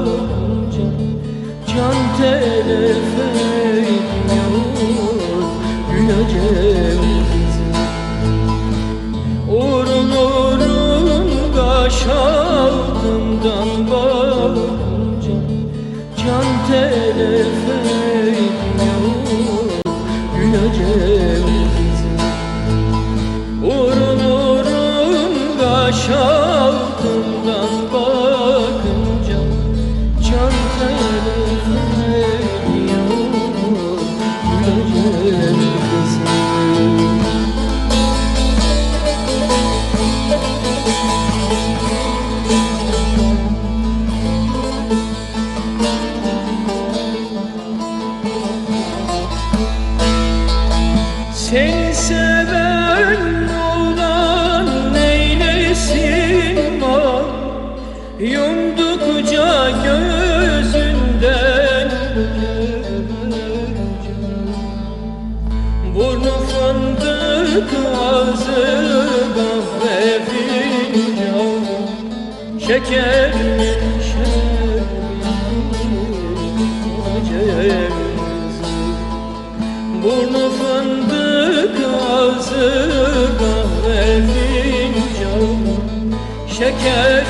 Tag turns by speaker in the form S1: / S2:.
S1: bakınca Can telef ediyor güleceğim kızım Urun urun kaş altından bakınca Can telef urun kaş altından Seni seven olan neylesin var Yumdukça gözünden Burnu fındık ağzı kahve fincan Şekerin şerbeti Burnu fındık ağzı kahve fincan Şeker